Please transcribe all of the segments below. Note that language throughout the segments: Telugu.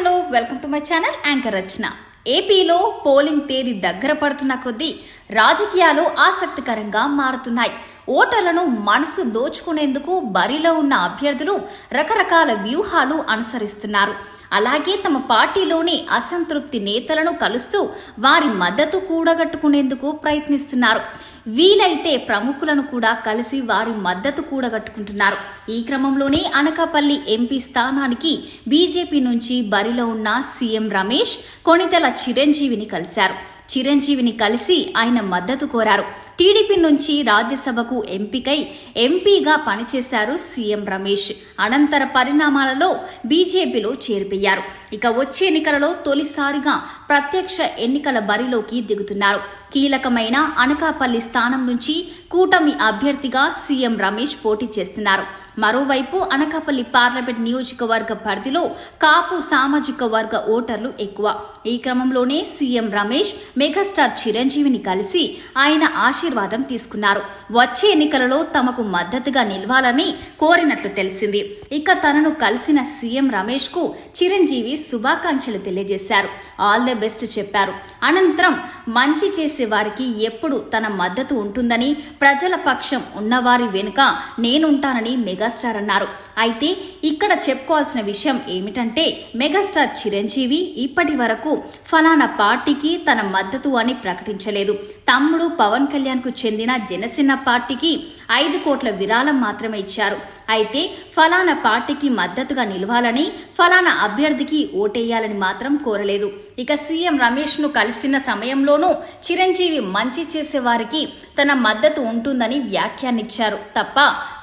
Hello welcome to my channel anchor Rachana. ఏపీలో పోలింగ్ తేదీ దగ్గర పడుతున్న కొద్దీ రాజకీయాలు ఆసక్తికరంగా మారుతున్నాయి. ఓటర్లను మనసు దోచుకునేందుకు బరిలో ఉన్న అభ్యర్థులు రకరకాల వ్యూహాలు అనుసరిస్తున్నారు. అలాగే తమ పార్టీలోని అసంతృప్తి నేతలను కలుస్తూ వారి మద్దతు కూడగట్టుకునేందుకు ప్రయత్నిస్తున్నారు. వీలైతే ప్రముఖులను కూడా కలిసి వారి మద్దతు కూడగట్టుకుంటున్నారు. ఈ క్రమంలోనే అనకాపల్లి ఎంపీ స్థానానికి బీజేపీ నుంచి బరిలో ఉన్న సీఎం రమేష్ కొణితెల చిరంజీవిని కలిశారు. చిరంజీవిని కలిసి ఆయన మద్దతు కోరారు. టీడీపీ నుంచి రాజ్యసభకు ఎంపికై ఎంపీగా పనిచేశారు సీఎం రమేష్. అనంతర పరిణామాలలో బీజేపీలో చేరిపోయారు. ఇక వచ్చే ఎన్నికలలో తొలిసారిగా ప్రత్యక్ష ఎన్నికల బరిలోకి దిగుతున్నారు. కీలకమైన అనకాపల్లి స్థానం నుంచి కూటమి అభ్యర్థిగా సీఎం రమేష్ పోటీ చేస్తున్నారు. మరోవైపు అనకాపల్లి పార్లమెంట్ నియోజకవర్గ పరిధిలో కాపు సామాజిక వర్గ ఓటర్లు ఎక్కువ. ఈ క్రమంలోనే సీఎం రమేష్ మెగాస్టార్ చిరంజీవిని కలిసి ఆయన ఆశీర్వాదం తీసుకున్నారు. వచ్చే ఎన్నికలలో తమకు మద్దతుగా నిలవాలని కోరినట్లు తెలిసింది. ఇక తనను కలిసిన సీఎం రమేష్కు చిరంజీవి శుభాకాంక్షలు తెలియజేశారు. ఆల్ ది బెస్ట్ చెప్పారు. అనంతరం మంచి చేసే వారికి ఎప్పుడు తన మద్దతు ఉంటుందని ప్రజల పక్షం ఉన్నవారి వెనుక నేనుంటానని మెగాస్టార్ అన్నారు. అయితే ఇక్కడ చెప్పుకోవాల్సిన విషయం ఏమిటంటే మెగాస్టార్ చిరంజీవి ఇప్పటి వరకు ఫలానా పార్టీకి తన మద్దతు అని ప్రకటించలేదు. తమ్ముడు పవన్ కళ్యాణ్కు చెందిన జనసేన పార్టీకి ఐదు కోట్ల విరాళం మాత్రమే ఇచ్చారు. అయితే ఫలానా పార్టీకి మద్దతుగా నిలవాలని ఫలానా అభ్యర్థికి ఓటేయాలని మాత్రం కోరలేదు. ఇక సీఎం రమేష్ను కలిసిన సమయంలోనూ చిరంజీవి మంచి చేసేవారికి తన మద్దతు ఉంటుందని వ్యాఖ్యానించారు తప్ప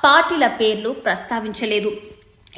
పార్టీల పేర్లు ప్రస్తావించలేదు.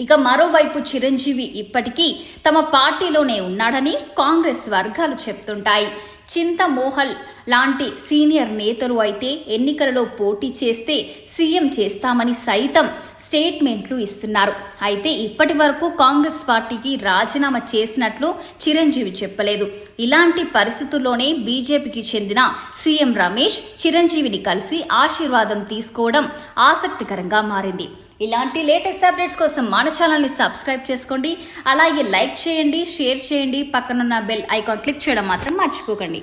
ఇక మరోవైపు చిరంజీవి ఇప్పటికీ తమ పార్టీలోనే ఉన్నాడని కాంగ్రెస్ వర్గాలు చెప్తుంటాయి. చింతమోహల్ లాంటి సీనియర్ నేతలు అయితే ఎన్నికలలో పోటీ చేస్తే సీఎం చేస్తామని సైతం స్టేట్మెంట్లు ఇస్తున్నారు. అయితే ఇప్పటి వరకు కాంగ్రెస్ పార్టీకి రాజీనామా చేసినట్లు చిరంజీవి చెప్పలేదు. ఇలాంటి పరిస్థితుల్లోనే బీజేపీకి చెందిన సీఎం రమేష్ చిరంజీవిని కలిసి ఆశీర్వాదం తీసుకోవడం ఆసక్తికరంగా మారింది. ఇలాంటి లేటెస్ట్ అప్డేట్స్ కోసం మన ఛానల్ని సబ్స్క్రైబ్ చేసుకోండి. అలాగే లైక్ చేయండి షేర్ చేయండి. పక్కనున్న బెల్ ఐకాన్ క్లిక్ చేయడం మాత్రం మర్చిపోకండి.